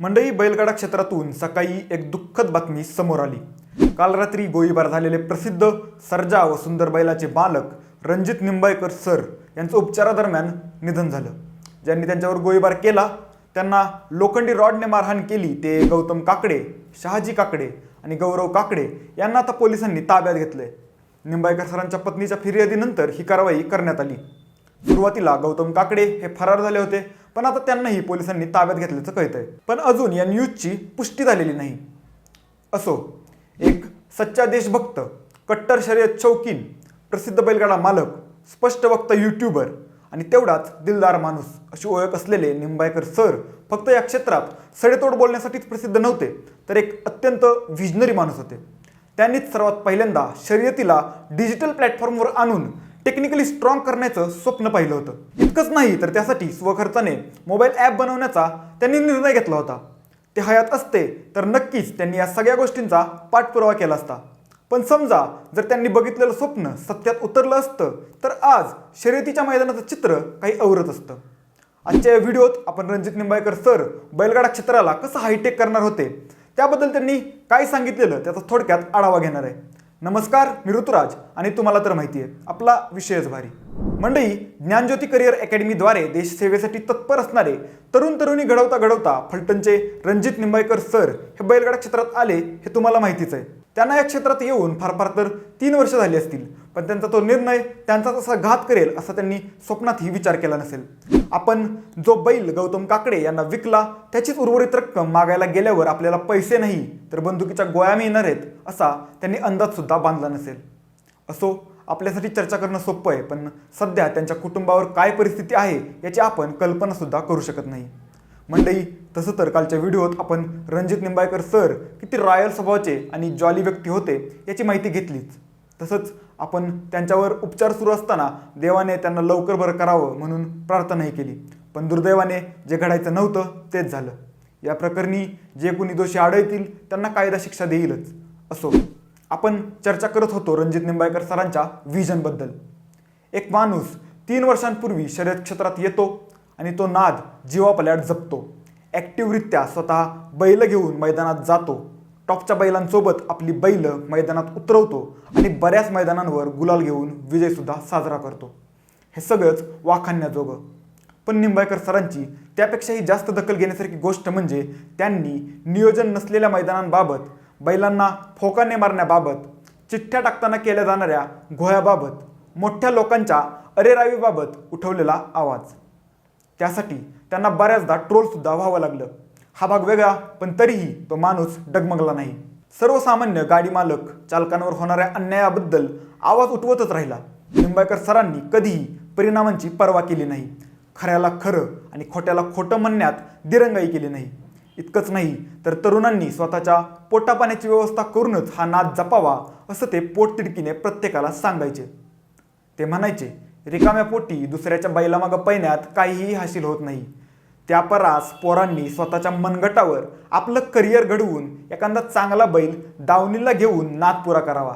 मंडई बैलगाडा क्षेत्रातून सकाळी एक दुःखद बातमी समोर आली. काल रात्री गोळीबार झालेले प्रसिद्ध सर्जा व सुंदर बैलाचे बालक रणजित निंबाळकर सर यांचं उपचारादरम्यान निधन झालं. ज्यांनी त्यांच्यावर गोळीबार केला त्यांना लोखंडी रॉडने मारहाण केली ते गौतम काकडे शहाजी काकडे आणि गौरव काकडे यांना आता पोलिसांनी ताब्यात घेतले निंबाळकर सरांच्या पत्नीच्या फिर्यादीनंतर ही कारवाई करण्यात आली. सुरुवातीला गौतम काकडे हे फरार झाले होते. पण आता त्यांनाही पोलिसांनी ताब्यात घेतल्याचं कळतंय. पण अजून या न्यूजची पुष्टी झालेली नाही. असो एक सच्चा देशभक्त कट्टर शर्यत शौकीन प्रसिद्ध बैलगाडा मालक स्पष्ट वक्ता यूट्यूबर आणि तेवढाच दिलदार माणूस अशी ओळख असलेले निंबाळकर सर फक्त या क्षेत्रात सडेतोड बोलण्यासाठीच प्रसिद्ध नव्हते तर एक अत्यंत विजनरी माणूस होते. त्यांनीच सर्वात पहिल्यांदा शर्यतीला डिजिटल प्लॅटफॉर्मवर आणून टेक्निकली स्ट्रॉंग करण्याचं स्वप्न पाहिलं होतं. इतकंच नाही तर त्यासाठी स्वखर्चाने मोबाईल ॲप बनवण्याचा त्यांनी निर्णय घेतला होता. ते हयात असते तर नक्कीच त्यांनी या सगळ्या गोष्टींचा पाठपुरावा केला असता. पण समजा जर त्यांनी बघितलेलं स्वप्न सत्यात उतरलं असतं तर आज शर्यतीच्या मैदानाचं चित्र काही अवरत असतं. आजच्या या व्हिडिओत आपण रणजित निंबाळकर सर बैलगाडा क्षेत्राला कसं हायटेक करणार होते त्याबद्दल त्यांनी काय सांगितलेलं त्याचा थोडक्यात आढावा घेणार आहे. नमस्कार मी ऋतुराज आणि तुम्हाला तर माहिती आहे आपला विषयच भारी. मंडई ज्ञानज्योती करिअर अकॅडमीद्वारे देशसेवेसाठी तत्पर असणारे तरुण तरुणी घडवता घडवता फलटणचे रणजित निंबाळकर सर हे बैलगाडा क्षेत्रात आले हे तुम्हाला माहितीच आहे. त्यांना या क्षेत्रात येऊन फार फार तर तीन वर्ष झाली असतील. पण त्यांचा तो निर्णय त्यांचा तसा घात करेल असा त्यांनी स्वप्नातही विचार केला नसेल. आपण जो बैल गौतम काकडे यांना विकला त्याचीच उर्वरित रक्कम मागायला गेल्यावर आपल्याला पैसे नाही तर बंदुकीच्या गोळ्या मिळणार आहेत असा त्यांनी अंदाजसुद्धा बांधला नसेल. असो आपल्यासाठी चर्चा करणं सोपं आहे पण सध्या त्यांच्या कुटुंबावर काय परिस्थिती आहे याची आपण कल्पनासुद्धा करू शकत नाही. मंडई तसं तर कालच्या व्हिडिओत आपण रणजित निंबाळकर सर किती रॉयल स्वभावाचे आणि जॉली व्यक्ती होते याची माहिती घेतलीच. तसंच आपण त्यांच्यावर उपचार सुरू असताना देवाने त्यांना लवकर बरं करावं म्हणून प्रार्थनाही केली. पण दुर्दैवाने जे घडायचं नव्हतं तेच झालं. या प्रकरणी जे कोणी दोषी आढळतील त्यांना कायदा शिक्षा देईलच असो. आपण चर्चा करत होतो रणजित निंबाळकर सरांच्या व्हिजनबद्दल. एक माणूस तीन वर्षांपूर्वी शर्यत क्षेत्रात येतो आणि तो नाद जीवापल्याट जपतो. ॲक्टिव्हरित्या स्वतः बैल घेऊन मैदानात जातो. टॉपच्या बैलांसोबत आपली बैल मैदानात उतरवतो आणि बऱ्याच मैदानांवर गुलाल घेऊन विजयसुद्धा साजरा करतो. हे सगळंच वाखाणण्याजोगं. पण निंबाळकर सरांची त्यापेक्षाही जास्त दखल घेण्यासारखी गोष्ट म्हणजे त्यांनी नियोजन नसलेल्या मैदानांबाबत बैलांना फोकाने मारण्याबाबत चिठ्ठ्या टाकताना केल्या जाणाऱ्या घोळ्याबाबत मोठ्या लोकांच्या अरेरावीबाबत उठवलेला आवाज. त्यासाठी त्यांना बऱ्याचदा ट्रोलसुद्धा व्हावं लागलं. हा भाग वेगळा पण तरीही तो माणूस डगमगला नाही. सर्वसामान्य गाडी मालक चालकांवर होणाऱ्या अन्यायाबद्दल आवाज उठवतच राहिला. निंबाळकर सरांनी कधीही परिणामांची पर्वा केली नाही. खऱ्याला खरं आणि खोट्याला खोटं म्हणण्यात दिरंगाई केली नाही. इतकंच नाही तर तरुणांनी स्वतःच्या पोटापाण्याची व्यवस्था करूनच हा नाद जपावा असं ते पोटतिडकीने प्रत्येकाला सांगायचे. ते म्हणायचे रिकाम्या पोटी दुसऱ्याच्या बैलामागं पैण्यात काहीही हासिल होत नाही. त्या परास पोरांनी स्वतःच्या मनगटावर आपलं करिअर घडवून एखादा चांगला बैल दावणीला घेऊन नाद पुरा करावा.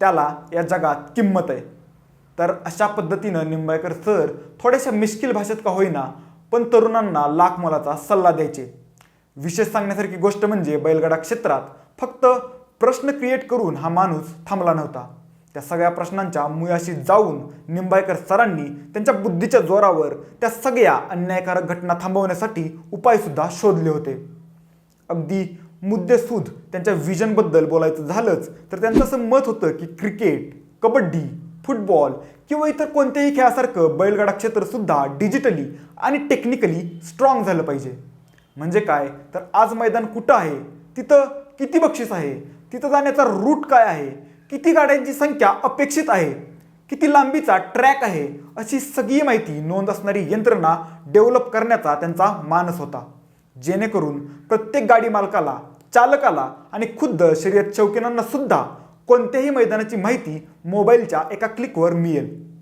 त्याला या जगात किंमत आहे. तर अशा पद्धतीनं निंबाळकर सर थोड्याशा मिश्किल भाषेत का होईना पण तरुणांना लाख मोलाचा सल्ला द्यायचे. विशेष सांगण्यासारखी गोष्ट म्हणजे बैलगाडा क्षेत्रात फक्त प्रश्न क्रिएट करून हा माणूस थांबला नव्हता. त्या सगळ्या प्रश्नांच्या मुळाशी जाऊन निंबाळकर सरांनी त्यांच्या बुद्धीच्या जोरावर त्या सगळ्या अन्यायकारक घटना थांबवण्यासाठी उपायसुद्धा शोधले होते. अगदी मुद्देसूद त्यांच्या विजनबद्दल बोलायचं झालंच तर त्यांचं असं मत होतं की क्रिकेट कबड्डी फुटबॉल किंवा इतर कोणत्याही खेळासारखं बैलगाडा क्षेत्रसुद्धा डिजिटली आणि टेक्निकली स्ट्रॉंग झालं पाहिजे. म्हणजे काय? तर आज मैदान कुठं आहे? तिथं किती बक्षीस आहे? तिथं जाण्याचा रूट काय आहे? किती गाड्यांची संख्या अपेक्षित आहे? किती लांबीचा ट्रॅक आहे? अशी सगळी माहिती नोंद असणारी यंत्रणा डेव्हलप करण्याचा त्यांचा मानस होता. जेणेकरून प्रत्येक गाडी मालकाला चालकाला आणि खुद्द शर्यत शौकीनांना सुद्धा कोणत्याही मैदानाची माहिती मोबाईलच्या एका क्लिकवर मिळेल.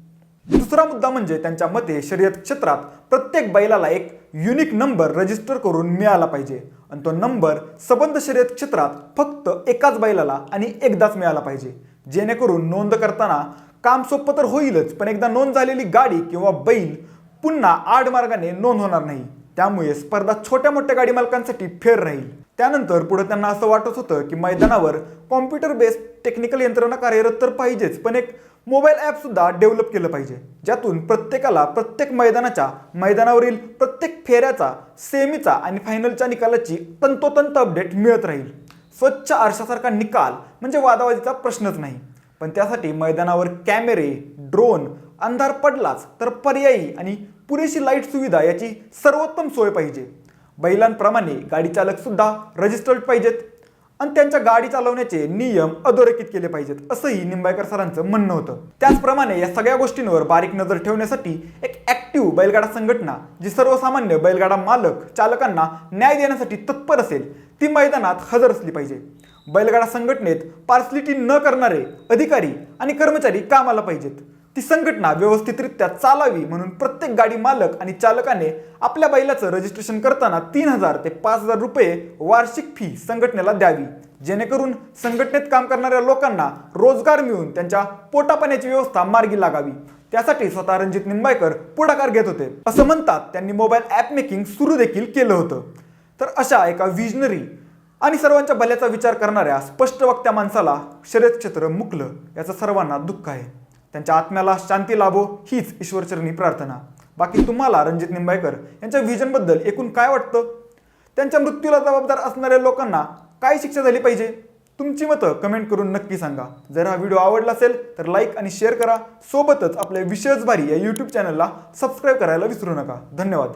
दुसरा मुद्दा म्हणजे त्यांच्या मते शर्यत क्षेत्रात प्रत्येक बैलाला एक युनिक नंबर रजिस्टर करून मिळाला पाहिजे. आणि तो नंबर सबंध शर्यत क्षेत्रात फक्त एकाच बैलाला आणि एकदाच मिळाला पाहिजे. जेणेकरून नोंद करताना काम सोपं तर होईलच पण एकदा नोंद झालेली गाडी किंवा बैल पुन्हा आडमार्गाने नोंद होणार नाही. त्यामुळे स्पर्धा छोट्या मोठ्या गाडी मालकांसाठी फेर राहील. त्यानंतर पुढे त्यांना असं वाटत होतं की मैदानावर कॉम्प्युटर बेस्ड टेक्निकल यंत्रणा कार्यरत तर पाहिजेच पण एक मोबाईल ॲपसुद्धा डेव्हलप केलं पाहिजे. ज्यातून प्रत्येकाला प्रत्येक मैदानाच्या मैदानावरील प्रत्येक फेऱ्याचा सेमीचा आणि फायनलच्या निकालाची तंतोतंत अपडेट मिळत राहील. स्वच्छ आरशासारखा निकाल म्हणजे वादावादीचा प्रश्नच नाही. पण त्यासाठी मैदानावर कॅमेरे ड्रोन अंधार पडलाच तर पर्यायी आणि पुरेशी लाइट सुविधा याची सर्वोत्तम सोय पाहिजे. बैलांप्रमाणे गाडी चालक सुद्धा रजिस्टर्ड पाहिजेत. आणि त्यांच्या गाडी चालवण्याचे नियम अधोरेखित केले पाहिजेत असंही निंबाळकर सरांचं म्हणणं होतं. त्याचप्रमाणे या सगळ्या गोष्टींवर बारीक नजर ठेवण्यासाठी एक ऍक्टिव्ह बैलगाडा संघटना जी सर्वसामान्य बैलगाडा मालक चालकांना न्याय देण्यासाठी तत्पर असेल ती मैदानात हजर असली पाहिजे. बैलगाडा संघटनेत पार्सलिटी न करणारे अधिकारी आणि कर्मचारी कामाला पाहिजेत. ती संघटना व्यवस्थितरित्या चालावी म्हणून प्रत्येक गाडी मालक आणि चालकाने आपल्या बैलाचं रजिस्ट्रेशन करताना तीन हजार ते पाच हजार रुपये वार्षिक फी संघटनेला द्यावी. जेणेकरून संघटनेत काम करणाऱ्या लोकांना रोजगार मिळून त्यांच्या पोटापाण्याची व्यवस्था मार्गी लागावी. त्यासाठी स्वतः रणजित निंबाळकर पुढाकार घेत होते. असं म्हणतात त्यांनी मोबाईल ॲप मेकिंग सुरू देखील केलं होतं. तर अशा एका विजनरी आणि सर्वांच्या भल्याचा विचार करणाऱ्या स्पष्ट वक्त्या माणसाला शर्यत क्षेत्र मुकलं याचं सर्वांना दुःख आहे. त्यांच्या आत्म्याला शांती लाभो हीच ईश्वरचरणी प्रार्थना. बाकी तुम्हाला रणजित निंबाळकर यांच्या व्हिजनबद्दल एकूण काय वाटतं? त्यांच्या मृत्यूला जबाबदार असणाऱ्या लोकांना काय शिक्षा झाली पाहिजे? तुमची मतं कमेंट करून नक्की सांगा. जर हा व्हिडिओ आवडला असेल तर लाईक आणि शेअर करा. सोबतच आपल्या विशेष भारी या यूट्यूब चॅनलला सबस्क्राईब करायला विसरू नका. धन्यवाद.